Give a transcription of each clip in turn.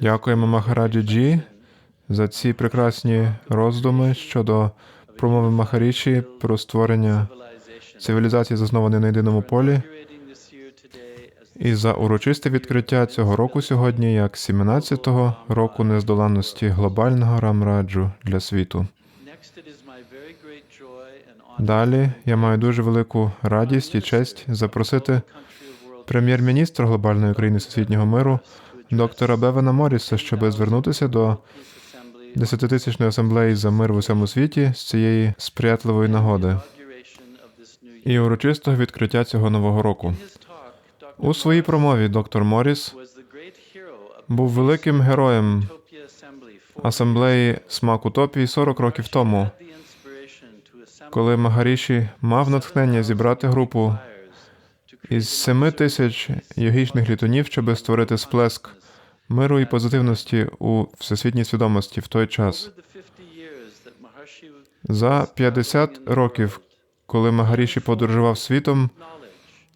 Дякуємо Махараджі Джі за ці прекрасні роздуми щодо промови Махаріші про створення цивілізації, заснованої на єдиному полі, і за урочисте відкриття цього року сьогодні як 17-го року нездоланності глобального рамраджу для світу. Далі я маю дуже велику радість і честь запросити прем'єр-міністра глобальної країни всесвітнього миру доктора Бевена Моріса, щоб звернутися до десятитисячної асамблеї за мир в усьому світі з цієї сприятливої нагоди і урочистого відкриття цього нового року. У своїй промові доктор Моріс був великим героєм асамблеї Смак Утопії 40 років тому, коли Магаріші мав натхнення зібрати групу із 7 тисяч йогічних літунів, щоб створити сплеск миру і позитивності у всесвітній свідомості в той час. За 50 років, коли Магаріші подорожував світом,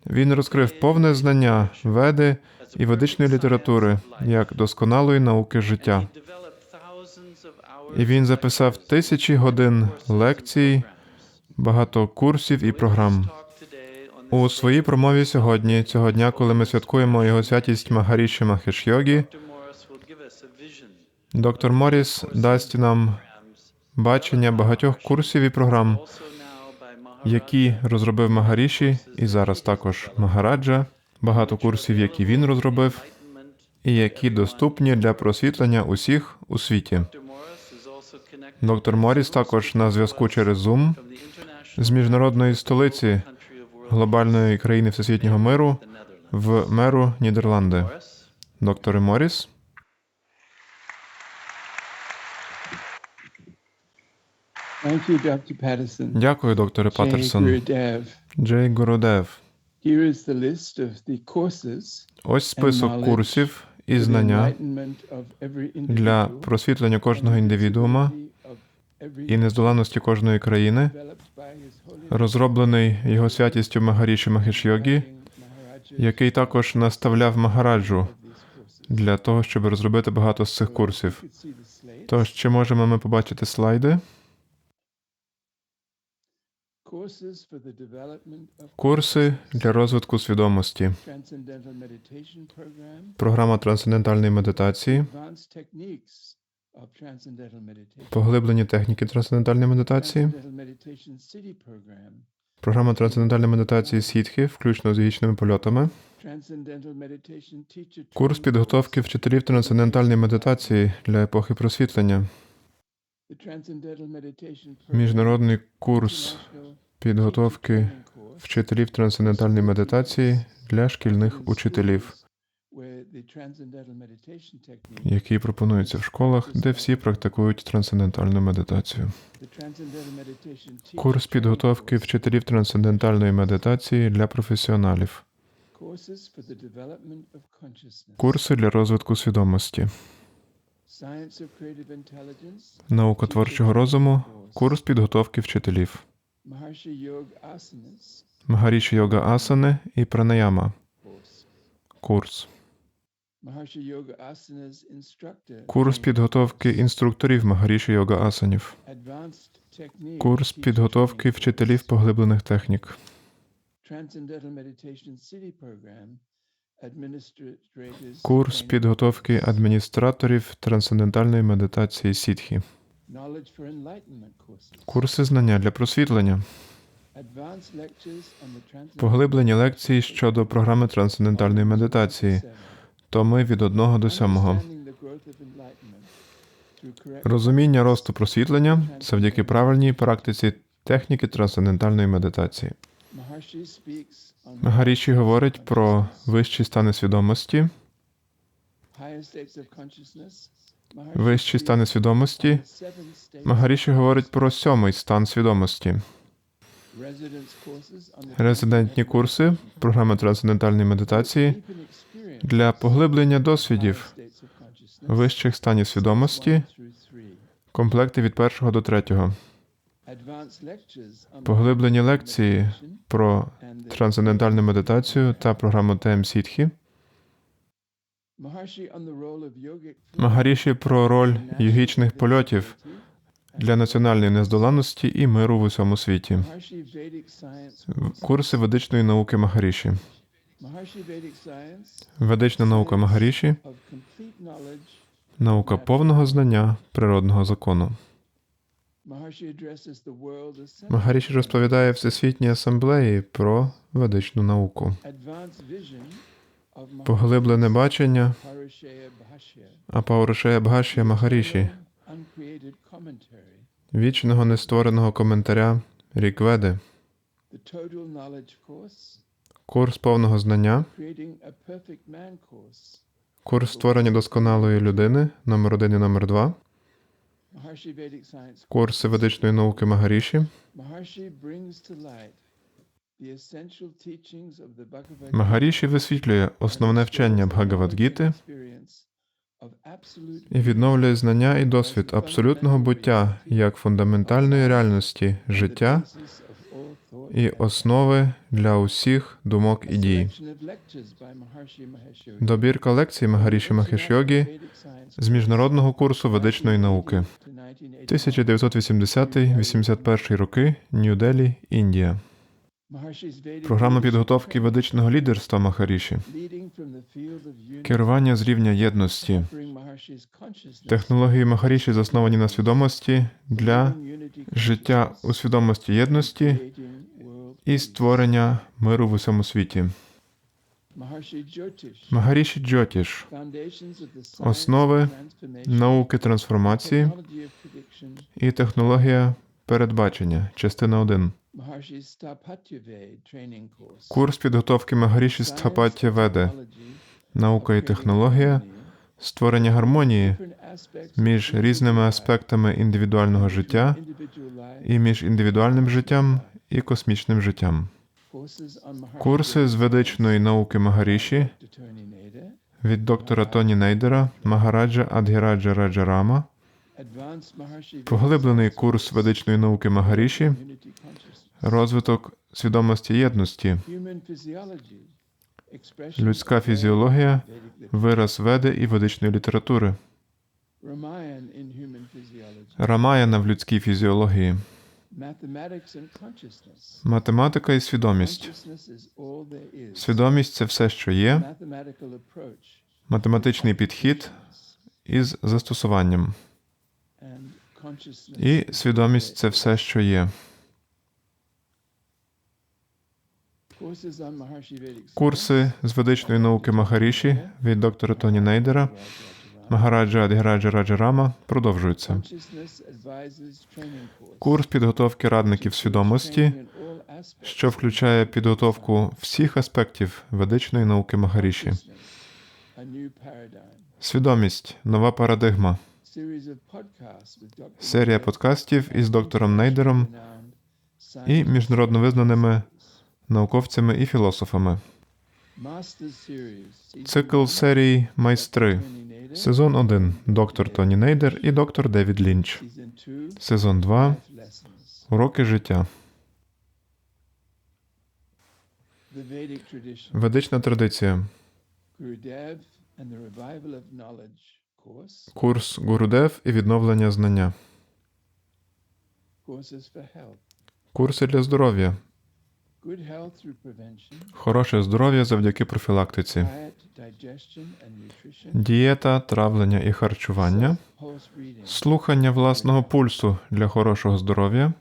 він розкрив повне знання веди і ведичної літератури як досконалої науки життя. І він записав тисячі годин лекцій, багато курсів і програм. У своїй промові сьогодні, цього дня, коли ми святкуємо його святість Магаріші Махеш Йогі, доктор Моріс дасть нам бачення багатьох курсів і програм, які розробив Магаріші, і зараз також Магараджа, багато курсів, які він розробив, і які доступні для просвітлення усіх у світі. Доктор Моріс також на зв'язку через Zoom з міжнародної столиці глобальної країни всесвітнього миру в меру Нідерланди. Докторе Моріс. Дякую, докторе Паттерсон. Джей Городев. Ось список курсів і знання для просвітлення кожного індивідуума і нездоланності кожної країни, розроблений його святістю Магаріші Махеш Йогі, Maharaja який також наставляв Магараджу для того, щоб розробити багато з цих курсів. Тож, чи можемо ми побачити слайди? Курси для розвитку свідомості, програма трансцендентальної медитації, Поглиблені техніки трансцендентальної медитації, програма трансцендентальної медитації сітхи, включно з гічними польотами, курс підготовки вчителів трансцендентальної медитації для епохи просвітлення, міжнародний курс підготовки вчителів трансцендентальної медитації для шкільних учителів, який пропонується в школах, де всі практикують трансцендентальну медитацію. Курс підготовки вчителів трансцендентальної медитації для професіоналів, курси для розвитку свідомості, наука творчого розуму, курс підготовки вчителів, Магаріші йога асани і пранаяма, курс, курс підготовки інструкторів Магаріші йога асанів, курс підготовки вчителів поглиблених технік, курс підготовки адміністраторів трансцендентальної медитації сітхі, курси знання для просвітлення, поглиблені лекції щодо програми трансцендентальної медитації, томи від 1 до 7. Understanding the growth of enlightenment through correct Розуміння росту просвітлення завдяки правильній практиці техніки трансцендентальної медитації. Магаріші говорить про вищі стани свідомості, вищі стани свідомості. Магаріші говорить про сьомий стан свідомості, резидентні курси, програми трансцендентальної медитації для поглиблення досвідів вищих станів свідомості, комплекти від першого до третього, поглиблені лекції про трансцендентальну медитацію та програму ТМ Сітхі, Магаріші про роль йогічних польотів для національної нездоланності і миру в усьому світі. Курси ведичної науки Магаріші. Ведична наука Магаріші наука повного знання природного закону. Магаріші розповідає Всесвітній асамблеї про ведичну науку. Поглиблене бачення. Апауришея Бхашія Магаріші, вічного нествореного коментаря Рікведи, Курс повного знання, курс створення досконалої людини номер 1 і номер 2 Maharshi курси ведичної науки Магаріші. Магаріші висвітлює основне вчення Бхагавадгіти і відновлює знання і досвід абсолютного буття як фундаментальної реальності життя і основи для усіх думок і дій. Добірка лекцій Магаріші Махеш-йогі з міжнародного курсу ведичної науки 1980-81 роки, Нью-Делі, Індія. Програма підготовки ведичного лідерства Махаріші, керування з рівня єдності, технології Махаріші засновані на свідомості для життя у свідомості єдності і створення миру в усьому світі. Магаріші Джотіш основи науки трансформації і технологія передбачення. Частина 1. Курс підготовки Магаріші Стхапаття Веде. Наука і технологія створення гармонії між різними аспектами індивідуального життя і між індивідуальним життям і космічним життям. Курси з ведичної науки Магаріші від доктора Тоні Нейдера, Магараджа Адгіраджа Раджарама, поглиблений курс ведичної науки Магаріші, розвиток свідомості єдності, людська фізіологія, вираз веди і ведичної літератури, Рамаяна в людській фізіології, математика і свідомість. Свідомість це все, що є, математичний підхід із застосуванням. І свідомість це все, що є. Курси з ведичної науки Махаріші від доктора Тоні Нейдера, Магараджа Адгіраджа Раджарама продовжуються. Курс підготовки радників свідомості, що включає підготовку всіх аспектів ведичної науки Магаріші. Свідомість нова парадигма. Серія подкастів із доктором Нейдером і міжнародно визнаними науковцями і філософами. Цикл серій Майстри. Сезон 1. Доктор Тоні Нейдер і доктор Девід Лінч. Сезон 2. Уроки життя. Ведична традиція. Курс Гурудев і відновлення знання. Курси для здоров'я. Хороше здоров'я завдяки профілактиці. Дієта, травлення і харчування. Слухання власного пульсу для хорошого здоров'я.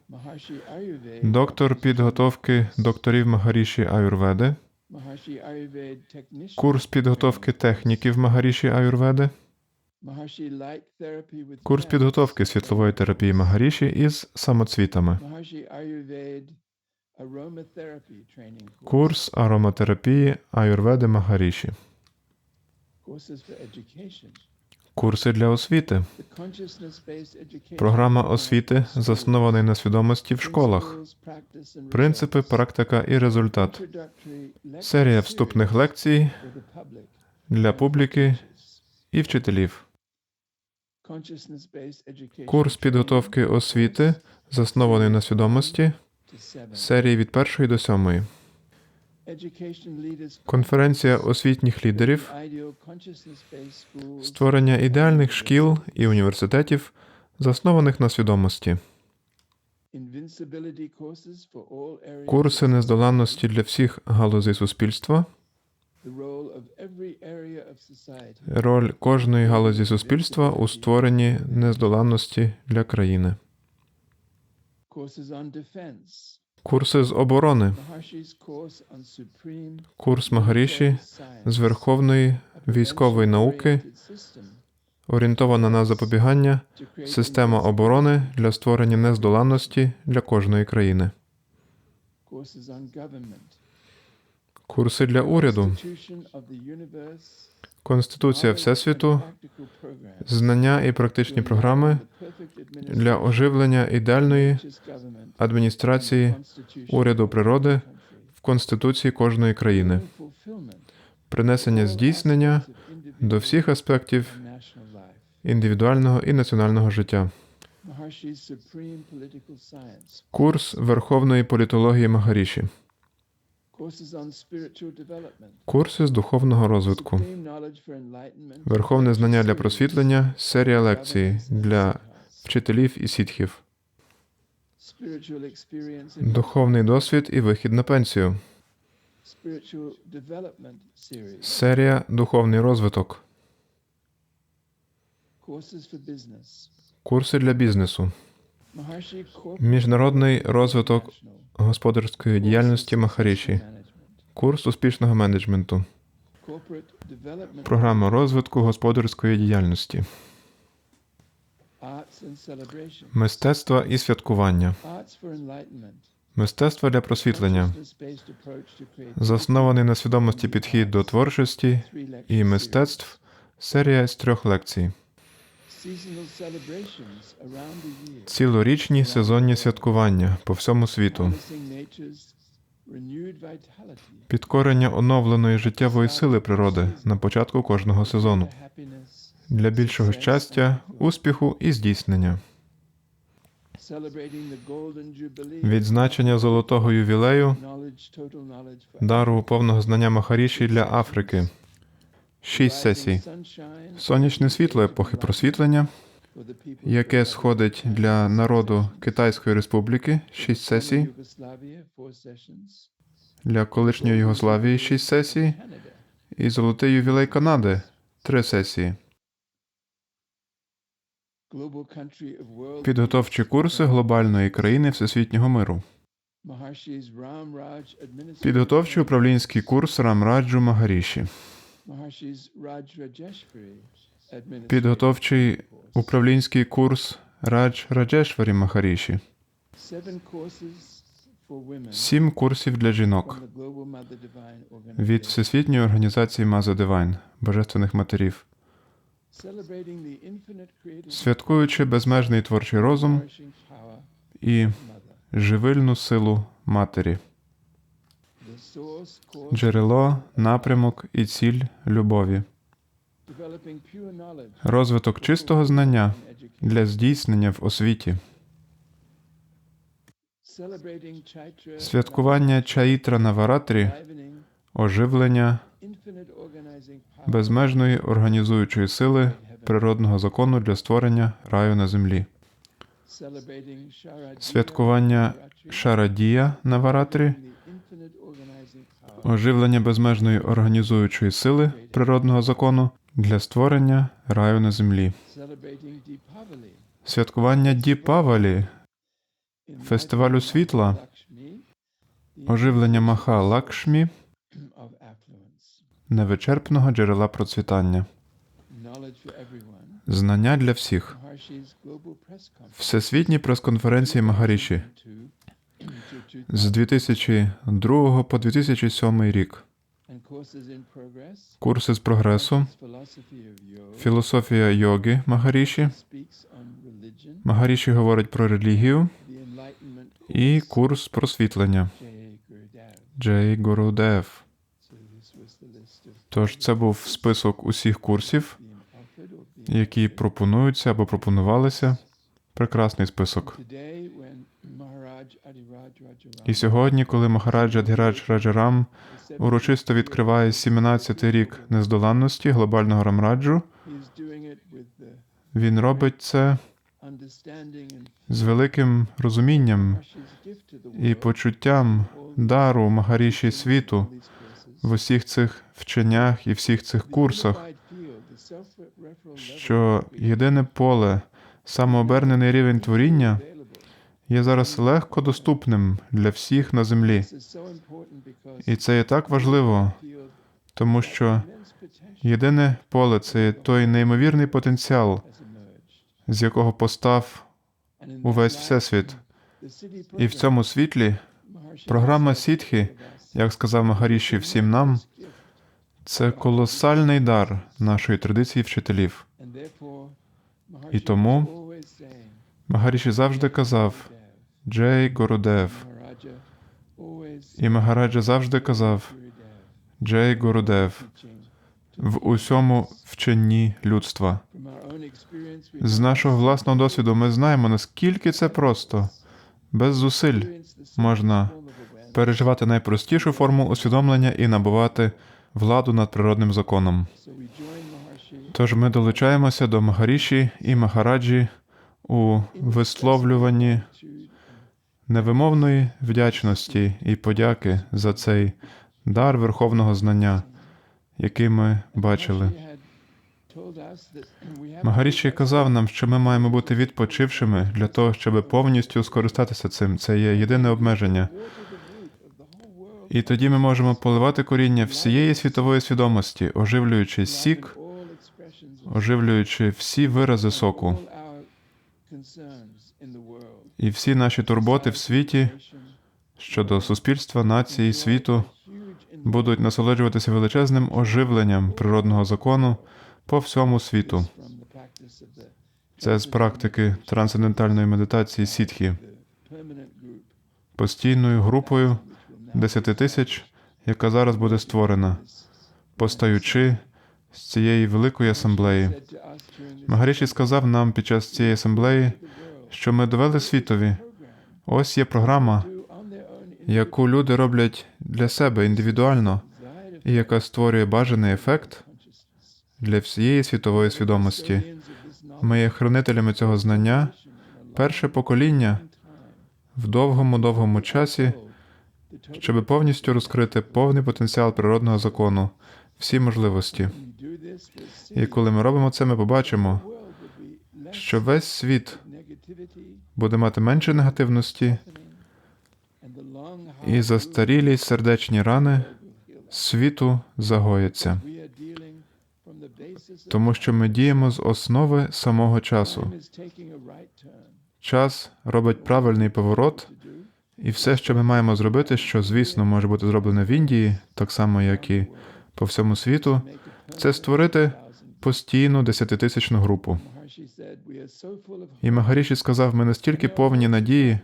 Доктор підготовки докторів Магаріші Аюрведи. Курс підготовки техніків Магаріші Аюрведи. Курс підготовки світлової терапії Магаріші із самоцвітами. Курс ароматерапії Аюрведи Магаріші. Курси для освіти. Програма освіти, заснована на свідомості в школах. Принципи, практика і результат. Серія вступних лекцій для публіки і вчителів. Курс підготовки освіти, заснований на свідомості, серії від першої до сьомої. Конференція освітніх лідерів, створення ідеальних шкіл і університетів, заснованих на свідомості, курси нездоланності для всіх галузей суспільства, роль кожної галузі суспільства у створенні нездоланності для країни, курси з оборони, курс Магаріші з верховної військової науки, орієнтована на запобігання, система оборони для створення нездоланності для кожної країни, курси для уряду, Конституція Всесвіту, знання і практичні програми для оживлення ідеальної адміністрації уряду природи в Конституції кожної країни, принесення здійснення до всіх аспектів індивідуального і національного життя. Курс Верховної політології Магаріші, курси з духовного розвитку, верховне знання для просвітлення, серія лекцій для вчителів і сітхів, духовний досвід і вихід на пенсію, серія Духовний розвиток, курси для бізнесу, міжнародний розвиток господарської діяльності Махаріші. Курс успішного менеджменту, програма розвитку господарської діяльності, мистецтва і святкування, мистецтво для просвітлення, заснований на свідомості підхід до творчості і мистецтв, серія з трьох лекцій, цілорічні сезонні святкування по всьому світу, Підкорення оновленої життєвої сили природи на початку кожного сезону. Для більшого щастя, успіху і здійснення. Відзначення золотого ювілею, дару повного знання Махаріші для Африки. Шість сесій. Сонячне світло епохи просвітлення, яке сходить для народу Китайської Республіки, шість сесій, для колишньої Югославії шість сесій, і золотий ювілей Канади три сесії. Підготовчі курси глобальної країни всесвітнього миру. Підготовчий управлінський курс Рамраджу Магаріші. Підготовчий управлінський курс Радж Раджешварі Махаріші. Сім курсів для жінок. від Всесвітньої організації Маза Дивайн, Божественних матерів, святкуючи безмежний творчий розум і живильну силу матері, джерело, напрямок і ціль любові, розвиток чистого знання для здійснення в освіті, святкування Чаїтра Наваратрі, enlivening оживлення безмежної організуючої сили природного закону для створення раю на землі, святкування Шарадія organizing power оживлення безмежної організуючої сили природного закону для створення раю на землі, святкування Діпавалі, in фестивалю світла, оживлення Маха Лакшмі, невичерпного джерела процвітання, знання для всіх, Maharshi's global press conference всесвітні прес-конференції Магаріші з 2002 по 2007 рік, курси з прогресу, філософія йоги Магаріші. Магаріші говорить про релігію і курс просвітлення Джей Гурудев. Тож це був список усіх курсів, які пропонуються або пропонувалися. Прекрасний список. І сьогодні, коли Махараджа Дхірадж Раджарам урочисто відкриває 17-й рік нездоланності глобального рамраджу, він робить це з великим розумінням і почуттям дару Магаріші світу в усіх цих вченнях і всіх цих курсах, що єдине поле, самообернений рівень творіння. Є зараз легко доступним для всіх на землі. І це є так важливо, тому що єдине поле це є той неймовірний потенціал, з якого постав увесь всесвіт. І в цьому світлі програма has Сітхі, як сказав Магаріші всім нам, це колосальний дар нашої традиції вчителів. І тому Магаріші завжди казав Джей Гурудев. І Магараджа завжди казав Джей Гурудев в усьому вченні людства. З нашого власного досвіду ми знаємо, наскільки це просто, без зусиль можна переживати найпростішу форму усвідомлення і набувати владу над природним законом. Тож ми долучаємося до Магаріші і Махараджі у висловлюванні невимовної вдячності і подяки за цей дар верховного знання, який ми бачили. Магаріші казав нам, що ми маємо бути відпочившими для того, щоб повністю скористатися цим. Це є єдине обмеження. І тоді ми можемо поливати коріння всієї світової свідомості, оживлюючи сік, оживлюючи всі вирази соку і всі наші турботи в світі щодо суспільства, нації, світу будуть насолоджуватися величезним оживленням природного закону по всьому світу. Це з практики трансцендентальної медитації сітхі, постійною групою 10 тисяч, яка зараз буде створена, постаючи з цієї великої асамблеї. Магаріші сказав нам під час цієї асамблеї, що ми довели світові. Ось є програма, яку люди роблять для себе індивідуально, і яка створює бажаний ефект для всієї світової свідомості. Ми є хранителями цього знання, перше покоління в довгому-довгому часі, told щоб повністю розкрити повний потенціал природного закону, всі можливості. І коли ми робимо це, ми побачимо, що весь світ буде мати менше негативності, і застарілі сердечні рани світу загояться, тому що ми діємо з основи самого часу. Час робить правильний поворот, і все, що ми маємо зробити, що звісно може бути зроблено в Індії, так само як і по всьому світу, це створити постійну десятитисячну групу. І Магаріші сказав, ми настільки повні надії,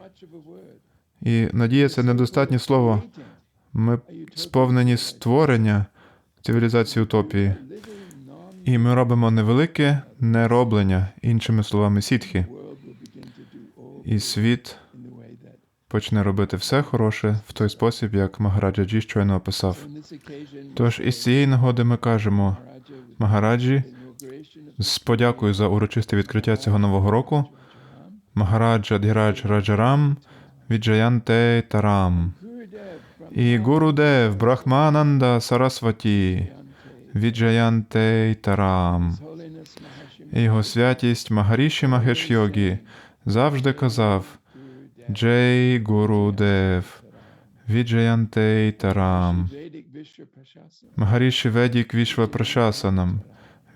і надія це недостатнє слово. Ми сповнені створення цивілізації утопії, і ми робимо невелике нероблення, іншими словами, сітхи. І світ почне робити все хороше в той спосіб, як Магараджа Джі щойно описав. Тож із цієї нагоди ми кажемо Магараджі з подякою за урочисте відкриття цього нового року. Магараджа Дірадж Раджарам Віджаянте Тарам і Гурудев Брахмананда Сарасваті Віджаянте Тарам. І Його святість Магаріші Махеш Йогі завжди казав Джей Гурудев Віджаянте Тарам. Магаріші Ведік Вішва Прашасанам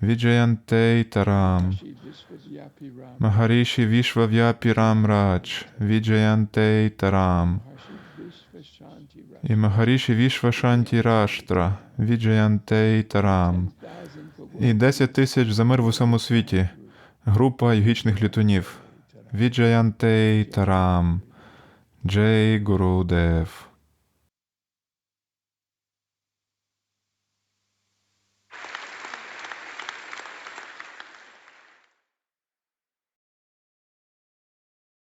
Віджаянте Тарам. Shri Vishwadhyapi Ram, Магаріші Вішва В'япі Рам Радж Віджаянте Тарам. Maharshi Vishwa Shanti Ram, І Магаріші Вішва Шанті Раштра Віджаянте Тарам. І 10 тисяч за мир в усьому світі. Група йогічних літунів. Віджаянте Тарам. Джей Гурудев.